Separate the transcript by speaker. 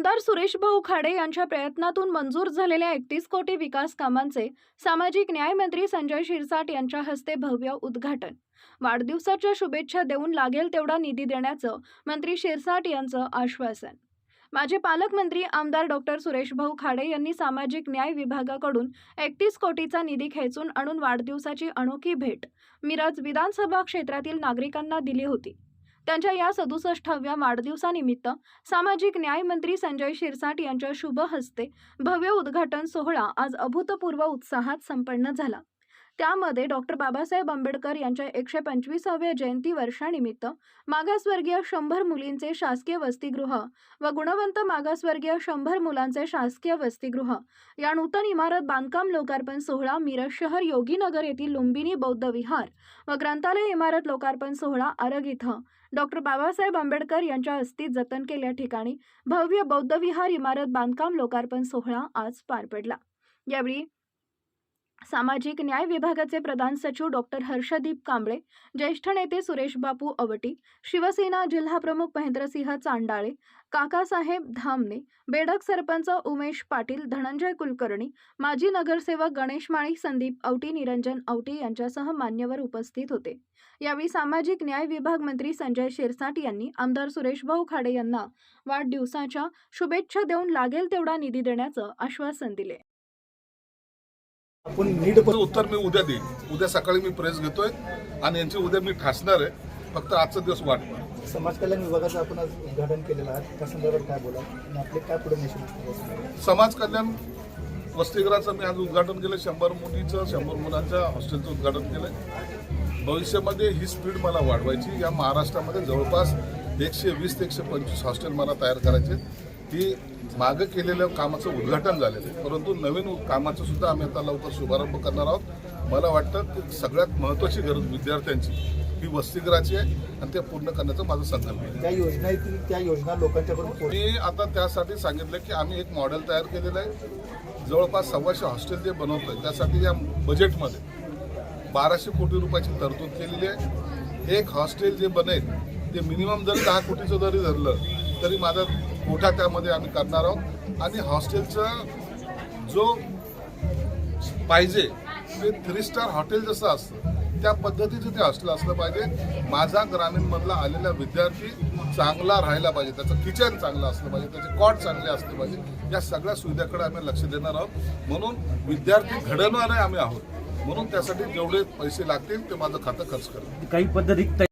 Speaker 1: आमदार सुरेश भाऊ खाडे यांच्या प्रयत्नातून मंजूर झालेल्या एकतीस कोटी विकास कामांचे सामाजिक न्याय मंत्री संजय शिरसाट यांच्या हस्ते भव्य उद्घाटन. वाढदिवसाच्या शुभेच्छा देऊन लागेल तेवढा निधी देण्याचं मंत्री शिरसाट यांचं आश्वासन. माजी पालकमंत्री आमदार डॉक्टर सुरेश भाऊ खाडे यांनी सामाजिक न्याय विभागाकडून एकतीस कोटीचा निधी खेचून आणून वाढदिवसाची अनोखी भेट मिरज विधानसभा क्षेत्रातील नागरिकांना दिली होती. त्यांच्या या सदुसष्टाव्या वाढदिवसानिमित्त सामाजिक न्याय मंत्री संजय शिरसाट यांच्या शुभ हस्ते भव्य उद्घाटन सोहळा आज अभूतपूर्व उत्साहात संपन्न झाला. त्यामध्ये डॉक्टर बाबासाहेब आंबेडकर यांच्या एकशे पंचवीसाव्या जयंती वर्षानिमित्त मागासवर्गीय शंभर मुलींचे शासकीय वसतिगृह व गुणवंत मागासवर्गीय शंभर मुलांचे शासकीय वसतिगृह या नूतन इमारत बांधकाम लोकार्पण सोहळा मिरज शहर योगीनगर येथील लुंबिनी बौद्ध विहार व ग्रंथालय इमारत लोकार्पण सोहळा आरग इथं डॉक्टर बाबासाहेब आंबेडकर यांच्या अस्थी जतन केल्या ठिकाणी भव्य बौद्ध विहार इमारत बांधकाम लोकार्पण सोहळा आज पार पडला. यावेळी सामाजिक न्याय विभागाचे प्रधान सचिव डॉक्टर हर्षदीप कांबळे ज्येष्ठ नेते सुरेश बापू अवटी शिवसेना जिल्हाप्रमुख महेंद्रसिंह चांडाळे काकासाहेब धामणे बेडक सरपंच उमेश पाटील धनंजय कुलकर्णी माजी नगरसेवक गणेश माळी संदीप औटी निरंजन औटी यांच्यासह मान्यवर उपस्थित होते. यावेळी सामाजिक न्याय विभाग मंत्री संजय शिरसाट यांनी आमदार सुरेशभाऊ खाडे यांना वाढदिवसाच्या शुभेच्छा देऊन लागेल तेवढा निधी देण्याचं आश्वासन दिले.
Speaker 2: आपण नीट
Speaker 3: उत्तर मी उद्या देईन. उद्या सकाळी मी प्रेस घेतोय आणि यांची उद्या मी ठासणार आहे. फक्त आजचा दिवस वाट.
Speaker 2: समाज कल्याण विभागाचं आपण आज उद्घाटन केलेलं आहे. त्या संदर्भात काय बोला आणि आपले काय पुढे
Speaker 3: समाज कल्याण वसतिगृहाचं मी आज उद्घाटन केलं शंभर मुलीचं शंभर मुलांच्या हॉस्टेलचं उद्घाटन केलंय. भविष्यामध्ये ही स्पीड मला वाढवायची. या महाराष्ट्रामध्ये जवळपास एकशे वीस ते एकशे पंचवीस हॉस्टेल मला तयार करायचे ही मागं केलेल्या कामाचं उद्घाटन झालेलं आहे. परंतु नवीन कामाचं सुद्धा आम्ही आता लवकर शुभारंभ करणार आहोत. मला वाटतं की सगळ्यात महत्त्वाची गरज विद्यार्थ्यांची ही वसतिगृहाची आहे आणि ते पूर्ण करण्याचा माझा संकल्प आहे.
Speaker 2: त्या योजना येतील त्या योजना लोकांच्याकडून
Speaker 3: मी आता त्यासाठी सांगितलं की आम्ही एक मॉडेल तयार केलेलं आहे. जवळपास सव्वाशे हॉस्टेल जे बनवतोय त्यासाठी या बजेटमध्ये बाराशे कोटी रुपयाची तरतूद केलेली आहे. एक हॉस्टेल जे बनेल ते मिनिमम जरी दहा कोटीचं जरी धरलं तरी माझा कोठा त्यामध्ये आम्ही करणार आहोत. आणि हॉस्टेलचा जो पाहिजे ते थ्री स्टार हॉटेल जसं असतं त्या पद्धतीचं ते हॉस्टेल असलं पाहिजे. माझा ग्रामीणमधला आलेला विद्यार्थी चांगला राहायला पाहिजे त्याचं किचन चांगलं असलं पाहिजे त्याचे कॉट चांगले असले पाहिजे या सगळ्या सुविधाकडे आम्ही लक्ष देणार आहोत. म्हणून विद्यार्थी घडवणारे आम्ही आहोत. म्हणून त्यासाठी जेवढे पैसे लागतील ते माझं खातं खर्च करेल
Speaker 4: काही पद्धती